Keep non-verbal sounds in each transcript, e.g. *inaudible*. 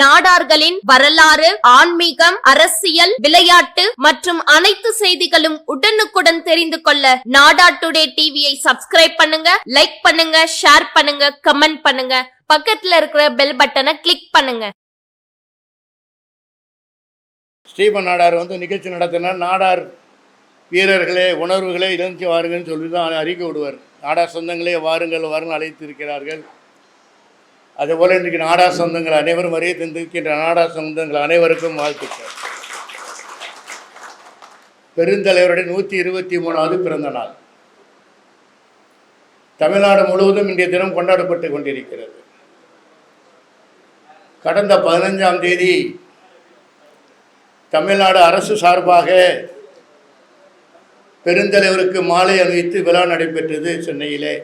நாடார்களின் வரலாறு ஆன்மீகம் அரசியல் விளையாட்டு மற்றும் அனைத்து செய்திகளும் உடனுக்குடன் தெரிந்து கொள்ள நாடா டுடே டிவியை சப்ஸ்கிரைப் பண்ணுங்க லைக் பண்ணுங்க ஷேர் பண்ணுங்க கமெண்ட் பண்ணுங்க. பக்கத்துல இருக்கிற பெல் பட்டனை கிளிக் பண்ணுங்க. ஸ்ரீபன் நாடார் வந்து நிகழ்ச்சி நடத்தினார் நாடார் வீரர்களே உணர்வுகளே இணைஞ்சு வாருங்கன்னு சொல்லி தான் அறிக்கை விடுவார். நாடார் சொந்தங்களே வாருங்கள் வாருங்கள் அழைத்திருக்கிறார்கள். அதுபோல் இன்றைக்கு நாடா சொந்தங்கள் அனைவரும் வரைய தந்திருக்கின்ற நாடா சொந்தங்கள் அனைவருக்கும் வாழ்த்துக்கள். பெருந்தலைவருடைய நூற்றி இருபத்தி மூணாவது பிறந்த நாள். தமிழ்நாடு முழுவதும் இன்றைய தினம் கொண்டாடப்பட்டு கொண்டிருக்கிறது. கடந்த பதினஞ்சாம் தேதி தமிழ்நாடு அரசு சார்பாக பெருந்தலைவருக்கு மாலை அணிவித்து விழா நடைபெற்றது சென்னையிலே.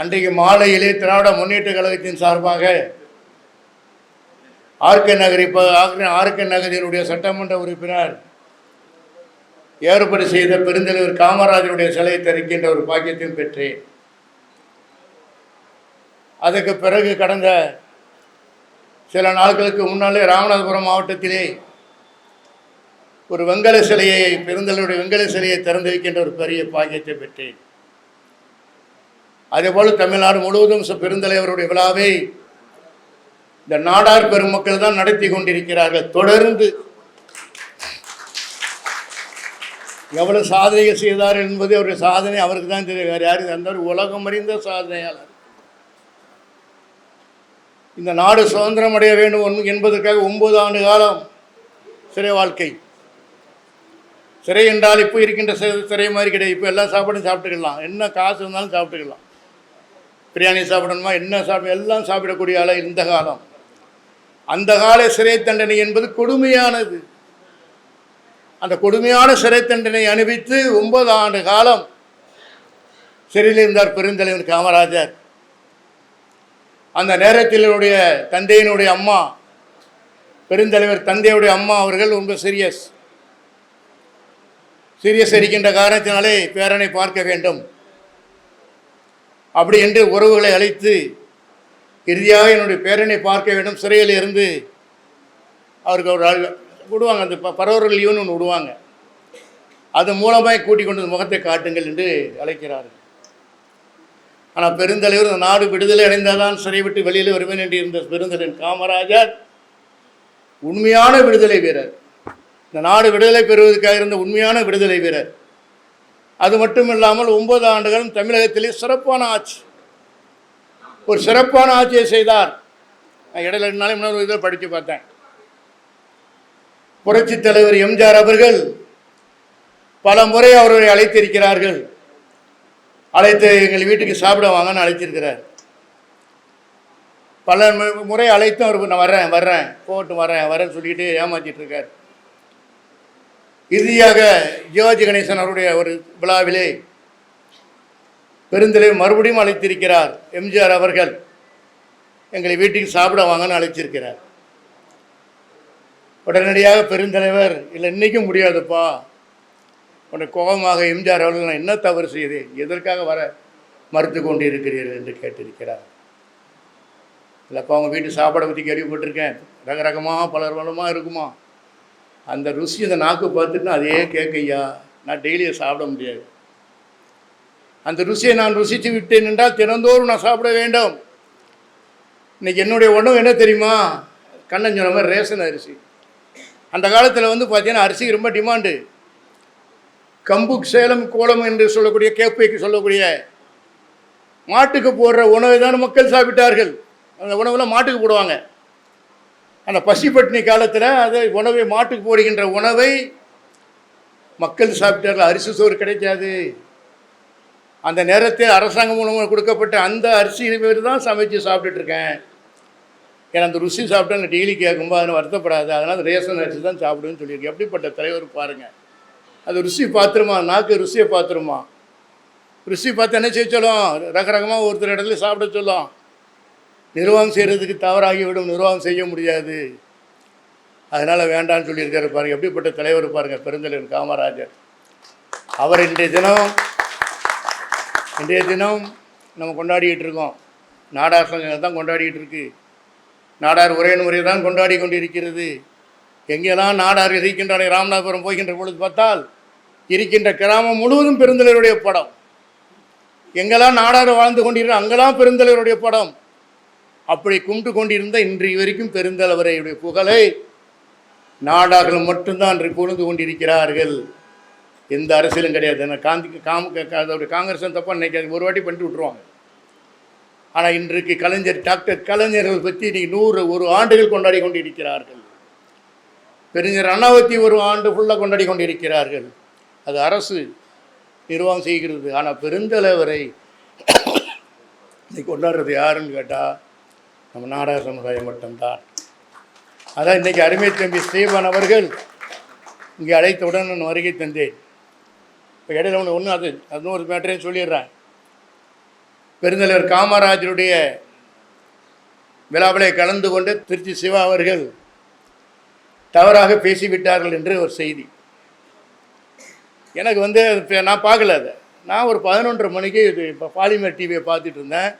அன்றைக்கு மாலையிலே திராவிட முன்னேற்ற கழகத்தின் சார்பாக ஆர்கே நகர் இப்போ ஆர்கே நகரினுடைய சட்டமன்ற உறுப்பினர் ஏற்பாடு செய்த பெருந்தலைவர் காமராஜருடைய சிலையை தரிக்கின்ற ஒரு பாக்கியத்தையும் பெற்றேன். அதுக்கு பிறகு கடந்த சில நாட்களுக்கு முன்னாலே ராமநாதபுரம் மாவட்டத்திலே ஒரு வெங்கல சிலையை பெருந்தலைவருடைய வெங்கல சிலையை திறந்து வைக்கின்ற ஒரு பெரிய பாக்கியத்தை பெற்றேன். அதேபோல் தமிழ்நாடு முழுவதும் பெருந்தலைவருடைய விழாவை இந்த நாடார் பெருமக்கள் தான் நடத்தி கொண்டிருக்கிறார்கள். தொடர்ந்து எவ்வளவு சாதனைகள் செய்தார் என்பது அவருடைய சாதனை அவருக்கு தான் தெரியும். யார் அந்த உலகம் அறிந்த சாதனையாளர். இந்த நாடு சுதந்திரம் அடைய வேண்டும் என்பதற்காக ஒன்பது ஆண்டு காலம் சிறை வாழ்க்கை. சிறை என்றால் இப்போ இருக்கின்ற சிறை மாதிரி கிடையாது. இப்போ எல்லா சாப்பாடும் சாப்பிட்டுக்கலாம். என்ன காசு இருந்தாலும் சாப்பிட்டுக்கலாம். பிரியாணி சாப்பிடணுமா என்ன சாப்பிட எல்லாம் சாப்பிடக்கூடிய ஆள இந்த காலம். அந்த கால சிறை தண்டனை என்பது கொடுமையானது. அந்த கொடுமையான சிறை தண்டனை அனுபவித்து ஒன்பது ஆண்டு காலம் சிறையில் இருந்தார் பெருந்தலைவர் காமராஜர். அந்த நேரத்தில் என்னுடைய தந்தையினுடைய அம்மா பெருந்தலைவர் தந்தையுடைய அம்மா அவர்கள் ரொம்ப சீரியஸ் சீரியஸ் இருக்கின்ற காரணத்தினாலே பேரனை பார்க்க வேண்டும். அப்படி என்று உறவுகளை அழைத்து இறுதியாக என்னுடைய பேரனை பார்க்க வேண்டும். சிறையில் இருந்து அவருக்கு ஒரு ஆள் விடுவாங்க. அந்த ப- பரவர்கள் லீவுன்னு ஒன்று விடுவாங்க. அது மூலமாக கூட்டிக் கொண்டு முகத்தை காட்டுங்கள் என்று அழைக்கிறார்கள். ஆனால் பெருந்தலைவர் இந்த நாடு விடுதலை அடைந்தால்தான் சிறை விட்டு வெளியில் வருவேன் என்று இருந்த பெருந்தலைவன் காமராஜர் உண்மையான விடுதலை வீரர். இந்த நாடு விடுதலை பெறுவதற்காக இருந்த உண்மையான விடுதலை வீரர். அது மட்டும் இல்லாமல் ஒன்பது ஆண்டுகளும் தமிழகத்திலே சிறப்பான ஆட்சி. ஒரு சிறப்பான ஆட்சியை செய்தார். நான் இடையில ரெண்டு நாளைக்கு முன்னாடி இதில் படித்து பார்த்தேன். புரட்சி தலைவர் எம்ஜிஆர் அவர்கள் பல முறை அவர்களை அழைத்திருக்கிறார்கள். அழைத்து எங்கள் வீட்டுக்கு சாப்பிட வாங்கன்னு அழைத்திருக்கிறார். பல முறை அழைத்தும் அவர் நான் வர்றேன் வர்றேன் போட்டு வரேன் வரேன்னு சொல்லிட்டு ஏமாற்றிட்டு இருக்கார். இறுதியாக சிவாஜி கணேசன் அவருடைய ஒரு விழாவிலே பெருந்தலைவர் மறுபடியும் அழைத்திருக்கிறார் எம்ஜிஆர் அவர்கள். எங்களை வீட்டுக்கு சாப்பிட வாங்கன்னு அழைச்சிருக்கிறார் உடனடியாக பெருந்தலைவர் இல்லை இன்னைக்கும் முடியாதுப்பா. உன்னை கோபமாக எம்ஜிஆர் அவர்கள் நான் என்ன தவறு செய்தேன்? எதற்காக வர மறுத்து கொண்டு இருக்கிறீர்கள் என்று கேட்டிருக்கிறார். இல்லைப்பா அவங்க வீட்டு சாப்பாடை பற்றி கேள்விப்பட்டிருக்கேன். ரக ரகமாக பலர் பலமாக இருக்குமா? அந்த ருசி அந்த நாக்கு பார்த்துட்டு அதே கேட்கையா நான் டெய்லியும் சாப்பிட முடியாது. அந்த ருசியை நான் ருசித்து விட்டேன் என்றால் தினந்தோறும் நான் சாப்பிட வேண்டும். இன்றைக்கி என்னுடைய உணவு என்ன தெரியுமா? கண்ணன் சொன்ன மாதிரி ரேஷன் அரிசி. அந்த காலத்தில் வந்து பார்த்தீங்கன்னா அரிசிக்கு ரொம்ப டிமாண்டு கம்பு சேலம் கோலம் என்று சொல்லக்கூடிய கேப்பைக்கு சொல்லக்கூடிய மாட்டுக்கு போடுற உணவை தான் மக்கள் சாப்பிட்டார்கள். அந்த உணவெல்லாம் மாட்டுக்கு போடுவாங்க. அந்த பசி பட்டினி காலத்தில் அதை உணவை மாட்டுக்கு போடுகின்ற உணவை மக்கள் சாப்பிட்டார்கள். அரிசி சோறு கிடைக்காது. அந்த நேரத்தில் அரசாங்கம் மூலமாக கொடுக்கப்பட்ட அந்த அரிசி பேர் தான் சமைச்சு சாப்பிட்டுட்ருக்கேன். ஏன்னா அந்த ருசி சாப்பிட்டா நான் டெய்லி கேட்கும்போது அதில் வருத்தப்படாது. அதனால் ரேஷன் அரிசி தான் சாப்பிடுன்னு சொல்லியிருக்கேன் எப்படிப்பட்ட தலைவர் பாருங்கள் அது ருசி பாத்திரமா? நாக்கு ருசியை பாத்திரமா? ருசி பார்த்து என்ன செய்ய சொல்லும்? ரகரகமாக ஒருத்தர் இடத்துல சாப்பிட சொல்லும். நிர்வாகம் செய்கிறதுக்கு தவறாகிவிடும் நிர்வாகம் செய்ய முடியாது. அதனால் வேண்டான்னு சொல்லியிருக்காரு பாருங்கள் எப்படிப்பட்ட தலைவர் பாருங்கள் பெருந்தலைவர் காமராஜர். அவர் இன்றைய தினம் இன்றைய தினம் நம்ம கொண்டாடிக்கிட்டு இருக்கோம். நாடார் சங்கங்கள் தான் கொண்டாடிக்கிட்டு இருக்கு. நாடார் ஒரே முறை தான் கொண்டாடி கொண்டிருக்கிறது. எங்கெல்லாம் நாடார் இருக்கின்றன ராமநாதபுரம் போகின்ற பொழுது பார்த்தால் இருக்கின்ற கிராமம் முழுவதும் பெருந்தலைவருடைய படம். எங்கெல்லாம் நாடார் வாழ்ந்து கொண்டிருக்கிறோம் அங்கெல்லாம் பெருந்தலைவருடைய படம். அப்படி கும்பிட்டு கொண்டிருந்த இன்றைய வரைக்கும் பெருந்தலைவரையுடைய புகழை நாடார்கள் மட்டும்தான் இன்று புகழ்ந்து கொண்டிருக்கிறார்கள். எந்த அரசியலும் கிடையாது. காந்தி காம் அதோட காங்கிரஸ் தப்பாக நினைக்காது. ஒரு வாட்டி பண்ணிட்டு விட்ருவாங்க ஆனால் இன்றைக்கு கலைஞர் டாக்டர் கலைஞர்கள் பற்றி இன்றைக்கி நூறு ஒரு ஆண்டுகள் கொண்டாடி கொண்டிருக்கிறார்கள். பெருஞர் அண்ணாவத்தி ஒரு ஆண்டு ஃபுல்லாக கொண்டாடி கொண்டிருக்கிறார்கள். அது அரசு நிர்வாகம் செய்கிறது. ஆனால் பெருந்தலைவரை *coughs* இன்னைக்கு கொண்டாடுறது யாருன்னு கேட்டால் நம்ம நாடக சமுதாயம் மட்டும்தான். அதான் இன்றைக்கி அருமை தம்பி ஸ்ரீவன் அவர்கள் இங்கே அழைத்தவுடன் நான் வருகை தந்தேன். இப்போ இடையில ஒன்று ஒன்று அது அதுவும் ஒரு மேட்டரையும் சொல்லிடுறேன். பெருந்தலைவர் காமராஜருடைய விழாவிலே கலந்து கொண்டு திருச்சி சிவா அவர்கள் தவறாக பேசிவிட்டார்கள் என்று ஒரு செய்தி. எனக்கு வந்து நான் பார்க்கல அதை. நான் ஒரு பதினொன்றரை மணிக்கு இது இப்போ பாலிமர் டிவியை பார்த்துட்டு இருந்தேன்.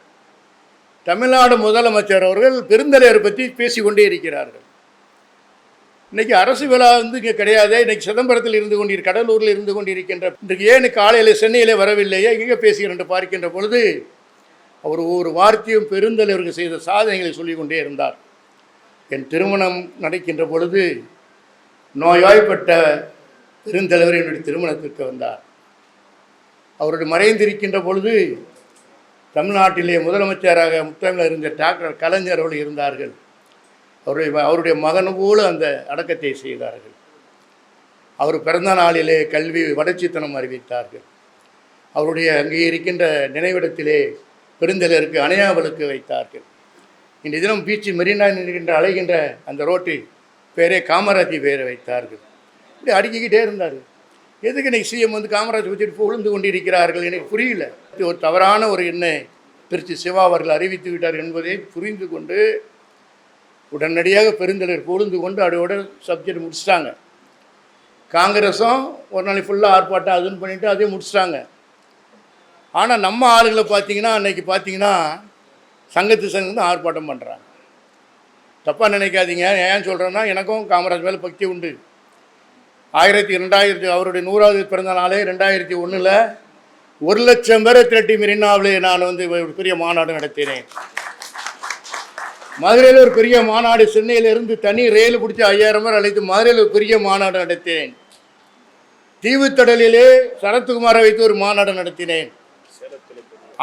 தமிழ்நாடு முதலமைச்சர் அவர்கள் பெருந்தலைவர் பற்றி பேசிக்கொண்டே இருக்கிறார்கள். இன்றைக்கி அரசு விழா வந்து இங்கே கிடையாது இன்றைக்கி சிதம்பரத்தில் இருந்து கொண்டிரு கடலூரில் இருந்து கொண்டிருக்கின்ற இன்றைக்கு ஏன் காலையில் சென்னையிலே வரவில்லையே இங்கே பேசுகிறேன் என்று பார்க்கின்ற பொழுது அவர் ஒவ்வொரு வார்த்தையும் பெருந்தலைவருக்கு செய்த சாதனைகளை சொல்லிக்கொண்டே இருந்தார். என் திருமணம் நடக்கின்ற பொழுது நோய்வாய்ப்பட்ட பெருந்தலைவர் என்னுடைய திருமணத்திற்கு வந்தார். அவருடைய மறைந்திருக்கின்ற பொழுது தமிழ்நாட்டிலே முதலமைச்சராக முத்தமிழர் இருந்த டாக்டர் கலைஞர் அவர்கள் இருந்தார்கள். அவருடைய அவருடைய மகன் போல அந்த அடக்கத்தை செய்தார்கள். அவர் பிறந்த நாளிலே கல்வி வளர்ச்சித்தனம் அறிவித்தார்கள். அவருடைய அங்கே இருக்கின்ற நினைவிடத்திலே பெருந்தலருக்கு அணையாவலுக்கு வைத்தார்கள். இன்று தினம் பீச்சு மெரினா நிற்கின்ற அலைகின்ற அந்த ரோட்டில் பேரே காமராஜி பேரை வைத்தார்கள். இப்படி அடுக்கிக்கிட்டே இருந்தார் எதுக்கு இன்னைக்கு சிஎம் வந்து காமராஜ் வச்சுட்டு புகழ்ந்து கொண்டிருக்கிறார்கள்? எனக்கு புரியல. இது ஒரு தவறான ஒரு எண்ணை திருச்சி சிவா அவர்கள் அறிவித்து விட்டார் என்பதை புரிந்து கொண்டு உடனடியாக பெருந்தலைவர் புகழ்ந்து கொண்டு அதோட சப்ஜெக்ட் முடிச்சிட்டாங்க. காங்கிரஸும் ஒரு நாளைக்கு ஃபுல்லாக ஆர்ப்பாட்டம் அதுன்னு பண்ணிட்டு அதையும் முடிச்சிட்டாங்க. ஆனால் நம்ம ஆளுகளை பார்த்தீங்கன்னா அன்னைக்கு பார்த்தீங்கன்னா சங்கத்து சங்கம் தான் ஆர்ப்பாட்டம் பண்ணுறாங்க தப்பாக நினைக்காதீங்க. ஏன் சொல்கிறேன்னா எனக்கும் காமராஜ் மேலே பக்தி உண்டு. ஆயிரத்தி ரெண்டாயிரத்தி அவருடைய நூறாவது பிறந்த நாளே ரெண்டாயிரத்தி ஒன்றில் ஒரு லட்சம் பேரை திரட்டி மெரினாவிலே நான் வந்து ஒரு பெரிய மாநாடு நடத்தினேன். மதுரையில் ஒரு பெரிய மாநாடு சென்னையிலிருந்து தனி ரயில் பிடிச்சி ஐயாயிரம் பேர் அழைத்து மதுரையில் ஒரு பெரிய மாநாடு நடத்தினேன். தீவுத்தடலிலே சரத்குமாரை வைத்து ஒரு மாநாடு நடத்தினேன்.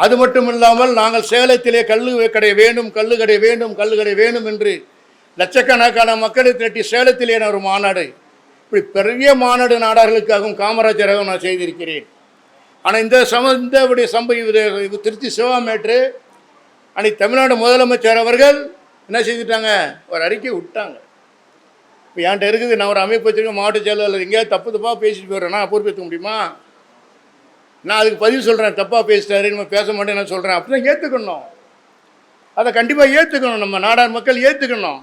அது மட்டும் இல்லாமல் நாங்கள் சேலத்திலே கல்லு கடை வேண்டும் கல்லு கடை வேண்டும் கல்லு கடை வேண்டும் என்று லட்சக்கணக்கான மக்களை திரட்டி சேலத்திலே நான் ஒரு மாநாடு. இப்படி பெரிய மாநாடு நாடார்களுக்காகவும் காமராஜராகவும் நான் செய்திருக்கிறேன். ஆனால் இந்த சம இந்த சம்ப இது இது திருச்சி சிவாமேற்று அன்னைக்கு தமிழ்நாடு முதலமைச்சர் அவர்கள் என்ன செய்துட்டாங்க? ஒரு அறிக்கை விட்டாங்க. இப்போ என்கிட்ட இருக்குது நான் ஒரு அமைப்பு வச்சுருக்கேன் மாவட்ட செயலாளர் எங்கேயாவது தப்பு தப்பாக பேசிட்டு போயிடுறேன் நான் பொறுப்பேற்க முடியுமா? நான் அதுக்கு பதிவு சொல்கிறேன் தப்பாக பேசிட்டாரு நம்ம பேச மாட்டேன் நான் சொல்கிறேன் அப்படி தான் ஏற்றுக்கணும் அதை கண்டிப்பாக ஏற்றுக்கணும் நம்ம நாடார் மக்கள் ஏற்றுக்கணும்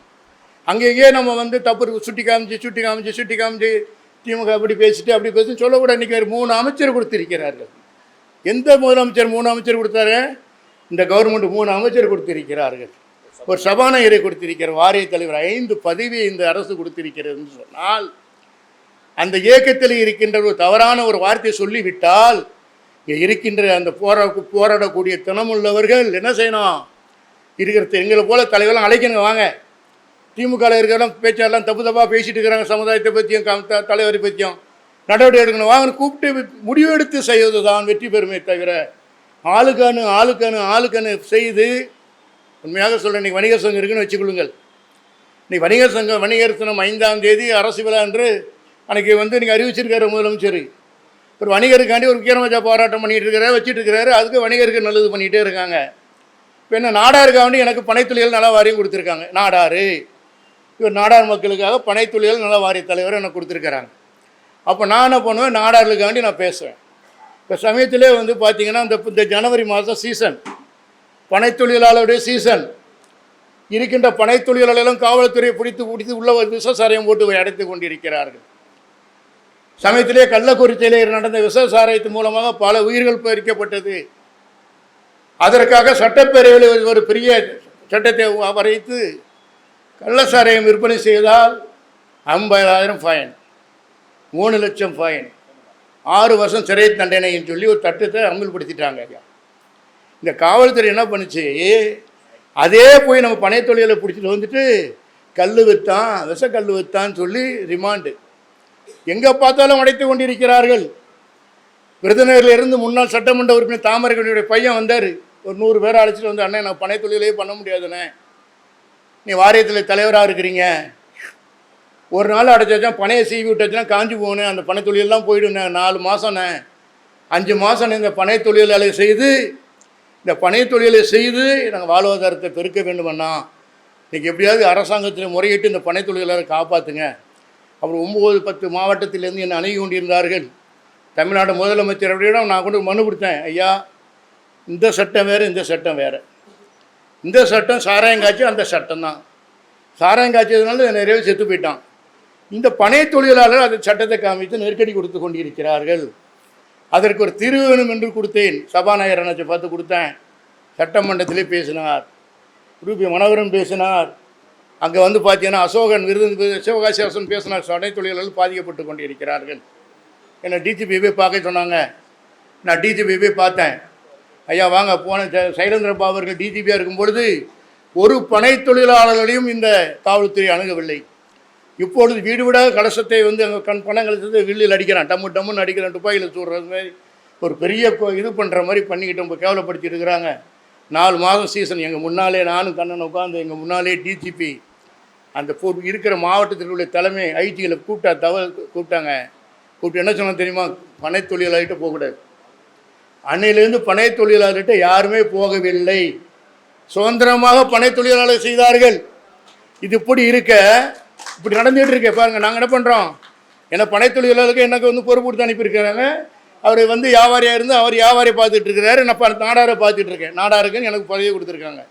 அங்கேயே நம்ம வந்து தப்பு சுட்டி காமிச்சு சுட்டி காமிச்சு சுட்டி காமிச்சு திமுக அப்படி பேசிட்டு அப்படி பேசி சொல்லக்கூடாது இன்றைக்கி மூணு அமைச்சர் கொடுத்திருக்கிறார்கள். எந்த முதலமைச்சர் மூணு அமைச்சர் கொடுத்தாரு? இந்த கவர்மெண்ட் மூணு அமைச்சர் கொடுத்திருக்கிறார்கள். ஒரு சபாநாயகரை கொடுத்திருக்கிற வாரிய தலைவர் ஐந்து பதவி இந்த அரசு கொடுத்திருக்கிறதுன்னு சொன்னால் அந்த இயக்கத்தில் இருக்கின்ற ஒரு தவறான ஒரு வார்த்தையை சொல்லிவிட்டால் இங்கே இருக்கின்ற அந்த போரா போராடக்கூடிய தினமுள்ளவர்கள் என்ன செய்யணும்? இருக்கிற எங்களை போல தலைவரெல்லாம் அழைக்கணும் வாங்க. திமுகவில் இருக்கிறவங்க பேச்சாரெல்லாம் தப்பு தப்பாக பேசிட்டு இருக்கிறாங்க சமுதாயத்தை பற்றியும் கம் த- தலைவரை பற்றியும் நடவடிக்கை எடுக்கணும். வாங்க கூப்பிட்டு முடிவெடுத்து செய்வது தான் வெற்றி பெறுமே தவிர ஆளுக்கணு ஆளுக்கணு ஆளுக்கணு செய்து உண்மையாக சொல்கிறேன் இன்றைக்கி வணிகர் சங்கம் இருக்குன்னு வச்சுக்கொள்ளுங்கள். இன்றைக்கி வணிகர் சங்கம் வணிகர் தினம் ஐந்தாம் தேதி அரசு விழா என்று அன்னைக்கு வந்து நீங்கள் அறிவிச்சிருக்காரு முதலமைச்சர். ஒரு வணிகருக்காண்டி ஒரு உக்கிரமஜா போராட்டம் பண்ணிகிட்டு இருக்கிறாரு வச்சுட்டு இருக்கிறாரு. அதுக்கு வணிகருக்கு நல்லது பண்ணிகிட்டே இருக்காங்க. இப்போ என்ன நாடாருக்காண்டி எனக்கு பனைத்துளிகள் நல்லா வாரியம் கொடுத்துருக்காங்க. நாடாரு. இவர் நாடார் மக்களுக்காக பனைத்துளிகள் நல்ல வாரிய தலைவர் எனக்கு கொடுத்துருக்குறாங்க. அப்போ நான் என்ன பண்ணுவேன்? நாடார்களுக்காண்டி நான் பேசுவேன். இப்போ சமயத்திலே வந்து பார்த்தீங்கன்னா இந்த இந்த ஜனவரி மாதம் சீசன் பனைத்தொழிலாளருடைய சீசன் இருக்கின்ற பனைத்தொழிலாளர்களும் காவல்துறையை பிடித்து பிடித்து உள்ள விசசாரையும் போட்டு அடைத்து கொண்டிருக்கிறார்கள். சமயத்திலே கள்ளக்குறிச்சியிலே நடந்த விசசாராயத்து மூலமாக பல உயிர்கள் பறிக்கப்பட்டது. அதற்காக சட்டப்பேரவையில் ஒரு பெரிய சட்டத்தை வரைத்து கள்ளசாராயம் விற்பனை செய்தால் ஐம்பதாயிரம் ஃபைன் மூணு லட்சம் ஃபைன் ஆறு வருஷம் சிறை தண்டனைன்னு சொல்லி ஒரு தட்டத்தை அமல்படுத்திட்டாங்க ஐயா. இந்த காவல்துறை என்ன பண்ணுச்சு? அதே போய் நம்ம பனைத்தொழிலை தொழிலை பிடிச்சிட்டு வந்துட்டு கல் வித்தான் விஷக்கல் வித்தான்னு சொல்லி ரிமாண்டு எங்கே பார்த்தாலும் அடைத்து கொண்டிருக்கிறார்கள். விருதுநகர்லேருந்து முன்னாள் சட்டமன்ற உறுப்பினர் தாமரைக்கணியுடைய பையன் வந்தார். ஒரு நூறு பேரை அழைச்சிட்டு வந்து அண்ணன் நான் பனைத்தொழிலே தொழிலே பண்ண முடியாதுண்ணே. நீ வாரியத்தில் தலைவராக இருக்கிறீங்க. ஒரு நாள் அடைச்சாச்சா பணையை சீவி விட்டாச்சுன்னா காஞ்சி போகணும் அந்த பனை தொழிலெல்லாம் போயிடுண்ணே நாலு மாதம்ண்ணே அஞ்சு மாதம் இந்த பனை தொழிலாளை செய்து இந்த பனை தொழிலை செய்து நாங்கள் வாழ்வாதாரத்தை பெருக்க வேண்டுமண்ணா இன்றைக்கி எப்படியாவது அரசாங்கத்தில் முறையிட்டு இந்த பனை தொழிலாளரை காப்பாற்றுங்க அப்புறம் ஒம்பது பத்து மாவட்டத்திலேருந்து என்னை அணுகி கொண்டிருந்தார்கள். தமிழ்நாடு முதலமைச்சர் அப்படின்னா நான் கொண்டு மனு கொடுத்தேன். ஐயா இந்த சட்டம் வேறு இந்த சட்டம் வேறு. இந்த சட்டம் சாராயங்காய்ச்சி அந்த சட்டம் தான் சாராயங்காய்ச்சதுனால நிறைய செத்து போயிட்டான். இந்த பனை தொழிலாளர் அந்த சட்டத்தை காமித்து நெருக்கடி கொடுத்து கொண்டிருக்கிறார்கள். அதற்கு ஒரு தீர்வு வேணும் என்று கொடுத்தேன். சபாநாயகர் அண்ணாச்சி பார்த்து கொடுத்தேன். சட்டமன்றத்திலே பேசினார். ரூபி மனோகரன் பேசினார். அங்கே வந்து பார்த்தீங்கன்னா அசோகன் விருது சிவகாசி அரசன் பேசினார். சடை தொழிலாளர்கள் பாதிக்கப்பட்டு கொண்டிருக்கிறார்கள். என்னை டிஜிபி போய் பார்க்க சொன்னாங்க. நான் டிஜிபி போய் பார்த்தேன். ஐயா வாங்க போன சைலேந்திரபா அவர்கள் டிஜிபியாக இருக்கும் பொழுது ஒரு பனை தொழிலாளர்களையும் இந்த காவல்துறை அணுகவில்லை. இப்பொழுது வீடு வீடாக கலசத்தை வந்து அங்கே கண் பணம் கலசத்தை வில்லில் அடிக்கிறான். டம்மு டம்முன்னு அடிக்கிறான் துப்பாக்கியில் சூடுறது மாதிரி. ஒரு பெரிய இது பண்ணுற மாதிரி பண்ணிக்கிட்டு நம்ம கேவலப்படுத்தி இருக்கிறாங்க. நாலு மாதம் சீசன் எங்கள் முன்னாலே நானும் கண்ணன் உட்காந்து எங்கள் முன்னாலே டிஜிபி அந்த பொ- இருக்கிற மாவட்டத்தில் உள்ள தலைமை ஐடியில் கூப்பிட்டா தவறு கூப்பிட்டாங்க. கூப்பிட்டு என்ன சொன்னால் தெரியுமா? பனை தொழிலாளிகிட்ட போகக்கூடாது. அன்னையிலேருந்து பனை தொழிலாளர்கிட்ட யாருமே போகவில்லை. சுதந்திரமாக பனை தொழிலாளர் செய்தார்கள். இது இப்படி இருக்க இப்படி நடந்துகிட்டு இருக்க பாருங்க நாங்கள் என்ன பண்ணுறோம் ஏன்னா பனை தொழிலாளருக்கு எனக்கு வந்து பொறுப்பு கொடுத்து அனுப்பியிருக்கிறாங்க அவர் வந்து வியாபாரியாக இருந்து அவர் வியாபாரி பார்த்துட்டு இருக்கிறாரு. நான் நாடாரை பார்த்துட்டு இருக்கேன். நாடாருக்குன்னு எனக்கு பதவி கொடுத்துருக்காங்க.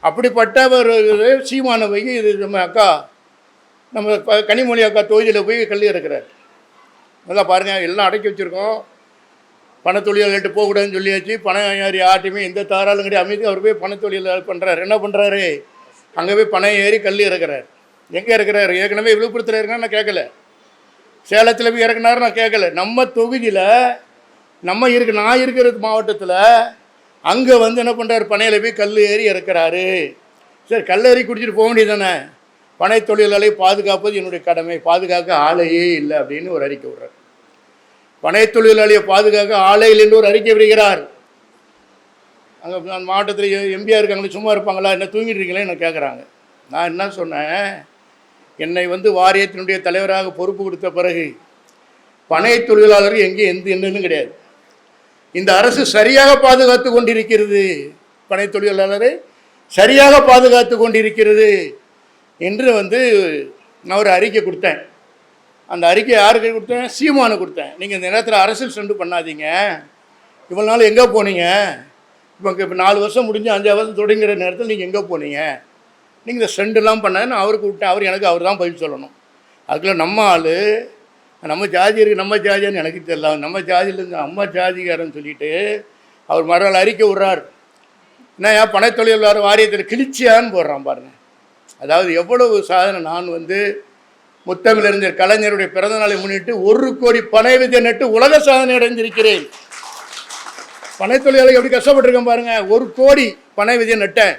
அப்படிப்பட்ட ஒரு சீமான போய் இது நம்ம அக்கா நம்ம ப- கனிமொழி அக்கா தொகுதியில் போய் கல்வி இருக்கிறார் நல்லா பாருங்கள் எல்லாம் அடக்கி வச்சுருக்கோம். பண தொழிலாளர்கிட்ட போகக்கூடாதுன்னு சொல்லியாச்சு. பணம் ஏறி ஆட்டுமே எந்த தாராலும் கிடையாது. அமைதி அவர் போய் பண பண்ணுறாரு என்ன பண்ணுறாரு அங்கே போய் பணம் ஏறி கல் இறக்குறாரு. எங்கே இருக்கிறாரு ஏற்கனவே விழுப்புரத்தில் இருக்கா நான் கேட்கல. சேலத்தில் போய் இறக்குனாரு நான் கேட்கல. நம்ம தொகுதியில் நம்ம இருக்கு நான் இருக்கிற மாவட்டத்தில் அங்கே வந்து என்ன பண்ணுறாரு பனையில் போய் கல் ஏறி இறக்குறாரு. சரி கல் ஏறி குடிச்சிட்டு போக வேண்டியது தானே பனை தொழிலாளரை பாதுகாப்பது என்னுடைய கடமை. பாதுகாக்க ஆளையே இல்லை அப்படின்னு ஒரு அறிக்கை விடுறார். பனை தொழிலாளியை பாதுகாக்க ஆளே என்று ஒரு அறிக்கை விடுகிறார். அங்கே நான் மாவட்டத்தில் எம்பியாக இருக்காங்களே சும்மா இருப்பாங்களா என்ன தூங்கிட்டு இருக்கீங்களே என்ன கேட்குறாங்க நான் என்ன சொன்னேன்? என்னை வந்து வாரியத்தினுடைய தலைவராக பொறுப்பு கொடுத்த பிறகு பனை தொழிலாளர் எங்கேயும் எந்த என்னன்னு கிடையாது. இந்த அரசு சரியாக பாதுகாத்து கொண்டிருக்கிறது. பனை தொழிலாளரை சரியாக பாதுகாத்து கொண்டிருக்கிறது என்று வந்து நான் ஒரு அறிக்கை கொடுத்தேன். அந்த அறிக்கை யாருக்கு கொடுத்தேன்? சீமானு கொடுத்தேன். நீங்கள் இந்த நேரத்தில் அரசியல் சென்று பண்ணாதீங்க. இவ்வளோ நாள் எங்கே போனீங்க? இப்போ இப்போ நாலு வருஷம் முடிஞ்சு அஞ்சாவது வருஷம் தொடங்குற நேரத்தில் நீங்கள் எங்கே போனீங்க? நீங்கள் இந்த செண்டுலாம் பண்ண அவருக்கு விட்டேன். அவர் எனக்கு அவர் தான் பதில் சொல்லணும். அதுக்குள்ள நம்ம ஆள் நம்ம ஜாதி இருக்குது நம்ம ஜாதியான்னு எனக்கு தெரியல. நம்ம ஜாதியிலேருந்து அம்மா ஜாதிகாரன்னு சொல்லிட்டு அவர் மறுநாள் அறிக்கை விட்றார். என்ன ஏன் பனைத்தொழிலாளர் வாரியத்தில் கிழிச்சியான்னு போடுறான் பாருங்க. அதாவது எவ்வளவு சாதனை நான் வந்து முத்தமிழறிஞர் கலைஞருடைய பிறந்த நாளை முன்னிட்டு ஒரு கோடி பனை விதை நட்டு உலக சாதனை அடைந்திருக்கிறேன். பனை தொழிலாளர்கள் எப்படி கஷ்டப்பட்டிருக்கேன் பாருங்க. ஒரு கோடி பனை விதை நட்டேன்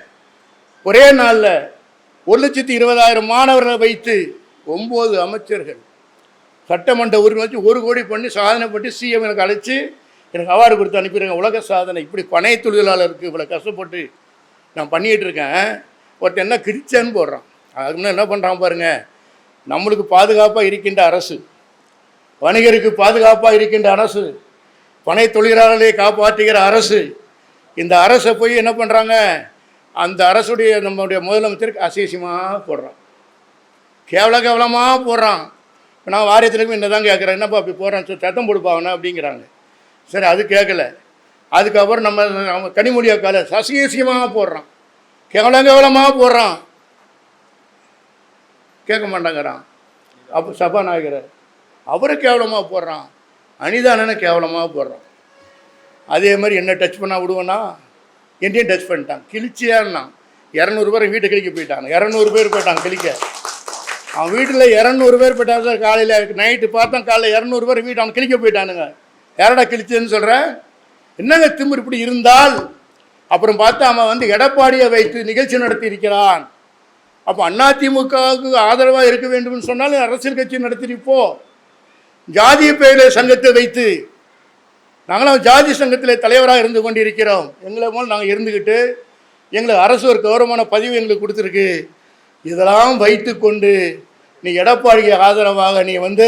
ஒரே நாளில் ஒரு லட்சத்தி இருபதாயிரம் மாணவர்களை வைத்து ஒம்பது அமைச்சர்கள். சட்டமன்ற உரிமை வச்சு ஒரு கோடி பண்ணி சாதனை பண்ணி சிஎம் எனக்கு அழைச்சி எனக்கு அவார்டு கொடுத்து அனுப்பிடுங்க. உலக சாதனை. இப்படி பனை தொழிலாளருக்கு இவ்வளோ கஷ்டப்பட்டு நான் பண்ணிகிட்டு இருக்கேன். ஒருத்தன் என்ன கிரிச்சன்னு போடுறான். அதுக்கு முன்னாடி என்ன பண்ணுறான் பாருங்கள் நம்மளுக்கு பாதுகாப்பாக இருக்கின்ற அரசு வணிகருக்கு பாதுகாப்பாக இருக்கின்ற அரசு பனை தொழிலாளர்களை காப்பாற்றுகிற அரசு இந்த அரசை போய் என்ன பண்ணுறாங்க அந்த அரசுடைய நம்முடைய முதலமைச்சருக்கு அசேசியமாக போடுறான். கேவல கேவலமாக போடுறான். இப்போ நான் வாரியத்துலேயும் என்ன தான் கேட்குறேன் என்னப்பா அப்படி போடுறான்? சரி சத்தம் கொடுப்பாவனா அப்படிங்கிறாங்க. சரி அது கேட்கல அதுக்கப்புறம் நம்ம நம்ம கனிமொழி அக்கால சசியசியமாக போடுறான். கேவலம் கேவலமாக போடுறான். கேட்க மாட்டாங்கிறான். அப்போ சபாநாயகரை. அவரை கேவலமாக போடுறான். அனிதானனை கேவலமாக போடுறான். அதே மாதிரி என்ன டச் பண்ணால் விடுவேனா? என்னையும் டச் பண்ணிட்டான். கிழிச்சியான்னா இரநூறு பேர் வீட்டை கிழிக்க போயிட்டாங்க இரநூறு பேர் போயிட்டாங்க கிழிக்க. அவன் வீட்டில் இரநூறு பேர் போயிட்டாங்க சார் காலையில். நைட்டு பார்த்தா காலையில் இரநூறு பேர் வீட்டு அவன் கிழிக்க போயிட்டானுங்க. யாரடா கிழிச்சதுன்னு சொல்கிறேன் என்னங்க திமிர் இப்படி இருந்தால்? அப்புறம் பார்த்தா அவன் வந்து எடப்பாடியை வைத்து நிகழ்ச்சி நடத்தி இருக்கிறான் அப்போ அதிமுகவுக்கு ஆதரவாக இருக்க வேண்டும்னு சொன்னாலும் அரசியல் கட்சி நடத்திருப்போ ஜாதிய பெயர சங்கத்தை வைத்து. நாங்களும் ஜாதி சங்கத்தில் தலைவராக இருந்து கொண்டிருக்கிறோம். எங்களை போல் நாங்கள் இருந்துக்கிட்டு எங்களுக்கு அரசு ஒரு கௌரவமான பதிவு எங்களுக்கு கொடுத்துருக்கு. இதெல்லாம் வைத்துக்கொண்டு நீ எடப்பாடிக்கு ஆதரவாக நீ வந்து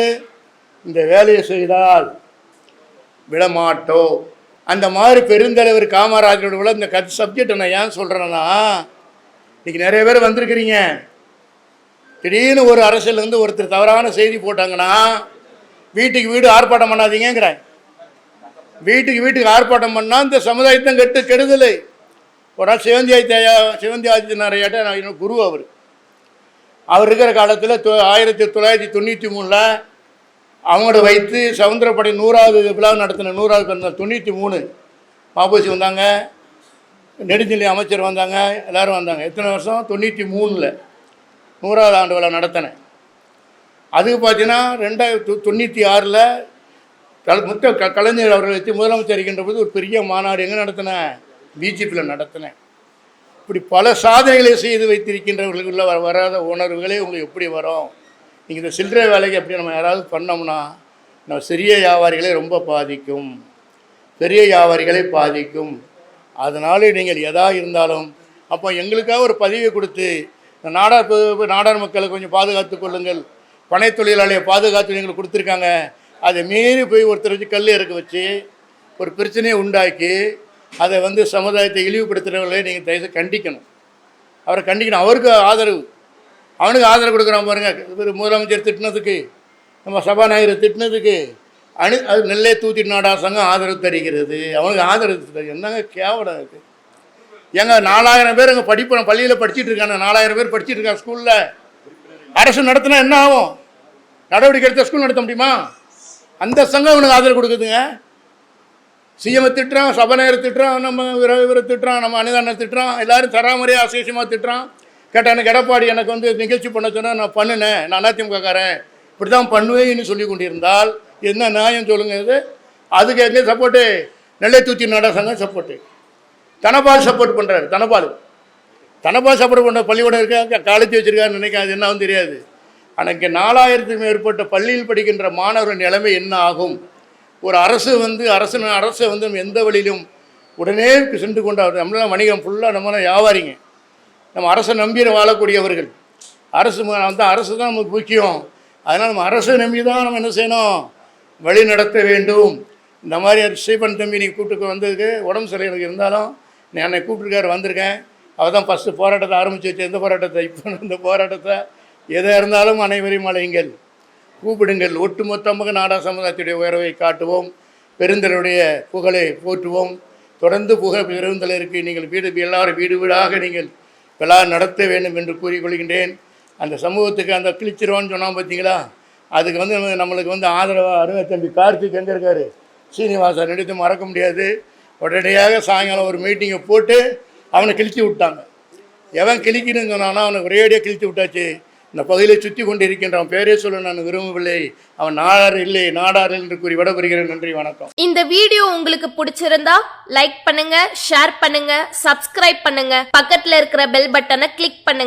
இந்த வேலையை செய்தால் விடமாட்டோம். அந்த மாதிரி பெருந்தலைவர் காமராஜரோட உள்ள இந்த கத் சப்ஜெக்டை நான் ஏன் சொல்கிறேன்னா இன்னைக்கு நிறைய பேர் வந்திருக்கிறீங்க. திடீர்னு ஒரு அரசியலேருந்து ஒருத்தர் தவறான செய்தி போட்டாங்கன்னா வீட்டுக்கு வீடு ஆர்ப்பாட்டம் பண்ணாதீங்கிறேன் வீட்டுக்கு வீட்டுக்கு ஆர்ப்பாட்டம் பண்ணால் இந்த சமுதாயத்தை கெட்டு கெடுதலை. ஒரு நாள் சிவந்தி ஆதித்யா சிவந்தி ஆதித்யநாரையாட்ட நான் என்னோட குரு அவர். அவர் இருக்கிற காலத்தில் தொ ஆயிரத்தி தொள்ளாயிரத்தி தொண்ணூற்றி மூணில் அவங்களோட வைத்து சவுந்தரப்படை நூறாவது விழா நடத்தின நூறாவது பிறந்த தொண்ணூற்றி மூணு. மாபோசி வந்தாங்க. நெடுஞ்சிலை அமைச்சர் வந்தாங்க எல்லோரும் வந்தாங்க. எத்தனை வருஷம்? தொண்ணூற்றி மூணில். நூறாவது ஆண்டு விழா நடத்தினேன். அதுக்கு பார்த்தீங்கன்னா ரெண்டாயிரத்து தொண்ணூற்றி ஆறில் கல முத்த க கலைஞர் அவர்கள் வச்சு முதலமைச்சர் இருக்கின்ற போது ஒரு பெரிய மாநாடு எங்கே நடத்தினேன்? பிஜேபியில் நடத்தினேன். இப்படி பல சாதனைகளை செய்து வைத்திருக்கின்றவர்களுக்குள்ள வர வராத உணர்வுகளே உங்களுக்கு எப்படி வரும்? நீங்கள் இந்த சில்லறை வேலைக்கு எப்படி நம்ம யாராவது பண்ணோம்னா நம்ம சிறிய வியாபாரிகளை ரொம்ப பாதிக்கும். பெரிய வியாபாரிகளை பாதிக்கும். அதனால் நீங்கள் எதா இருந்தாலும் அப்போ எங்களுக்காக ஒரு பதிவை கொடுத்து இந்த நாடார் நாடார் மக்களை கொஞ்சம் பாதுகாத்து கொள்ளுங்கள். பனை தொழிலாளியை பாதுகாத்து எங்களுக்கு கொடுத்துருக்காங்க. அதை மீறி போய் ஒருத்தர் வச்சு கல் இறக்க வச்சு ஒரு பிரச்சனையை உண்டாக்கி அதை வந்து சமுதாயத்தை இழிவுபடுத்துகிறவர்களை நீங்கள் தயவு கண்டிக்கணும். அவரை கண்டிக்கணும். அவருக்கு ஆதரவு. அவனுக்கு ஆதரவு கொடுக்குறான் பாருங்கள் முதலமைச்சர் திட்டினதுக்கு நம்ம சபாநாயகர் திட்டினதுக்கு. அணி அது நெல்லை தூத்தி நாடா சங்கம் ஆதரவு தருகிறது. அவனுக்கு ஆதரவு என்னங்க கேவலம் இருக்குது ஏங்க நாலாயிரம் பேர் அங்கே படிப்பு பள்ளியில் படிச்சிட்டு இருக்காங்க நாலாயிரம் பேர் படிச்சிட்டு இருக்காங்க ஸ்கூலில். அரசு நடத்தினா என்ன ஆகும்? நடவடிக்கை எடுத்த ஸ்கூல் நடத்த முடியுமா? அந்த சங்கம் அவனுக்கு ஆதரவு கொடுக்குதுங்க. சிஎம் திட்டுறான் சபாநாயகர் திட்டுறான் நம்ம விர திட்டுறான் நம்ம அனுதான திட்டுறான் எல்லாரும் தராமறையாக அசேஷமாக திட்டுறான். கேட்டால் எனக்கு எடப்பாடி எனக்கு வந்து நிகழ்ச்சி பண்ண சொன்னால் நான் பண்ணினேன். நான் அதிமுகக்காரன் இப்படி தான் பண்ணுவேன்னு சொல்லி கொண்டிருந்தால் என்ன நியாயம் சொல்லுங்க இது? அதுக்கு எங்கே சப்போர்ட்டு நெல்லை தூத்தி நாடா சங்கம் சப்போர்ட்டு தனபால் சப்போர்ட் பண்ணுறாரு தனபால். தனபால் சப்போர்ட் பண்ண பள்ளிக்கூடம் இருக்கா? காலேஜ் வச்சிருக்காருன்னு நினைக்காது என்ன தெரியாது. ஆனால் இங்கே நாலாயிரத்துக்கு மேற்பட்ட பள்ளியில் படிக்கின்ற மாணவர்கள் நிலைமை என்ன ஆகும்? ஒரு அரசு வந்து அரசு அரசை வந்து நம்ம எந்த வழியிலும் உடனே சென்று கொண்டாடு நம்மளாம் வணிகம் ஃபுல்லாக நம்மளாம் வியாபாரிங்க. நம்ம அரசை நம்பி வாழக்கூடியவர்கள். அரசு வந்து அரசு தான் நமக்கு முக்கியம். அதனால் நம்ம அரசை நம்பி தான் நம்ம என்ன செய்யணும்? வழி நடத்த வேண்டும். இந்த மாதிரி ஸ்ரீபன் தம்பி நீ கூப்பிட்டு வந்ததுக்கு உடம்பு சரி எனக்கு இருந்தாலும் நீ என்னை கூப்பிட்டுருக்காரு வந்திருக்கேன். அவர் தான் ஃபஸ்ட்டு போராட்டத்தை ஆரம்பித்து வச்சு எந்த போராட்டத்தை? இப்போ இந்த போராட்டத்தை. எதாக இருந்தாலும் அனைவரையும் அழையுங்கள். கூப்பிடுங்கள். ஒட்டுமொத்தமாக நாடா சமுதாயத்துடைய உயர்வை காட்டுவோம். பெருந்தலுடைய புகழை போற்றுவோம். தொடர்ந்து புகழ் பெருந்தலருக்கு நீங்கள் வீடு எல்லாரும் வீடு வீடாக நீங்கள் விழா நடத்த வேண்டும் என்று கூறிக்கொள்கின்றேன். அந்த சமூகத்துக்கு அந்த கிழிச்சிருவான்னு சொன்னால் பார்த்தீங்களா அதுக்கு வந்து நம்மளுக்கு வந்து ஆதரவாக அருமை தம்பி கார்த்திக் எங்கே சீனிவாசன் எடுத்து மறக்க முடியாது. உடனடியாக சாயங்காலம் ஒரு மீட்டிங்கை போட்டு அவனை கிழிச்சி விட்டாங்க. எவன் கிழிக்கணும்னு சொன்னானோ அவனை ஒரேடியாக கிழித்து விட்டாச்சு. இந்த பகுதியில் சுற்றி கொண்டு இருக்கின்றான் பேரே சொல்ல நான் விரும்பவில்லை. அவன் நாடார் இல்லை நாடார் என்று கூறி விடப்படுகிறேன் நன்றி வணக்கம். இந்த வீடியோ உங்களுக்கு பிடிச்சிருந்தா லைக் பண்ணுங்க ஷேர் பண்ணுங்க சப்ஸ்கிரைப் பண்ணுங்க. பக்கத்துல இருக்கிற பெல் பட்டனை கிளிக் பண்ணுங்க.